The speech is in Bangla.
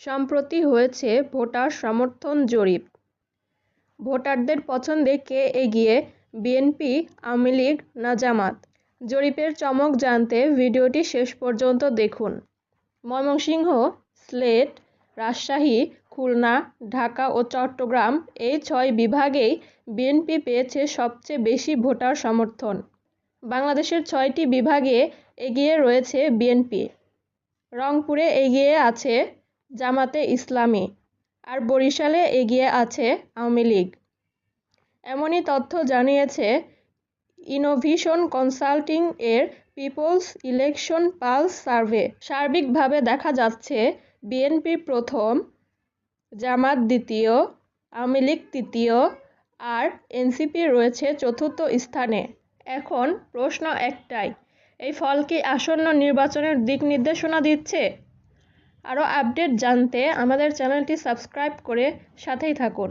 সম্প্রতি হয়েছে ভোটার সমর্থন জরিপ। ভোটারদের পছন্দে কে এগিয়ে বিএনপি, আওয়ামী লীগ, না জামাত? জরিপের চমক জানতে ভিডিওটি শেষ পর্যন্ত দেখুন। ময়মনসিংহ, স্লেট, রাজশাহী, খুলনা, ঢাকা ও চট্টগ্রাম এই ছয় বিভাগেই বিএনপি পেয়েছে সবচেয়ে বেশি ভোটার সমর্থন। বাংলাদেশের ছয়টি বিভাগে এগিয়ে রয়েছে বিএনপি। রংপুরে এগিয়ে আছে জামাতে ইসলামী আর বরিশালে এগিয়ে আছে আওয়ামী লীগ। এমনই তথ্য জানিয়েছে ইনোভিশন কনসাল্টিং এর পিপলস ইলেকশন পালস সার্ভে সার্বিকভাবে দেখা যাচ্ছে বিএনপি প্রথম জামাত দ্বিতীয়, আওয়ামী লীগ তৃতীয় আর এনসিপি রয়েছে চতুর্থ স্থানে। এখন প্রশ্ন একটাই, এই ফল কি আসন্ন নির্বাচনের দিক নির্দেশনা দিচ্ছে? আরও আপডেট জানতে আমাদের চ্যানেলটি সাবস্ক্রাইব করে সাথেই থাকুন।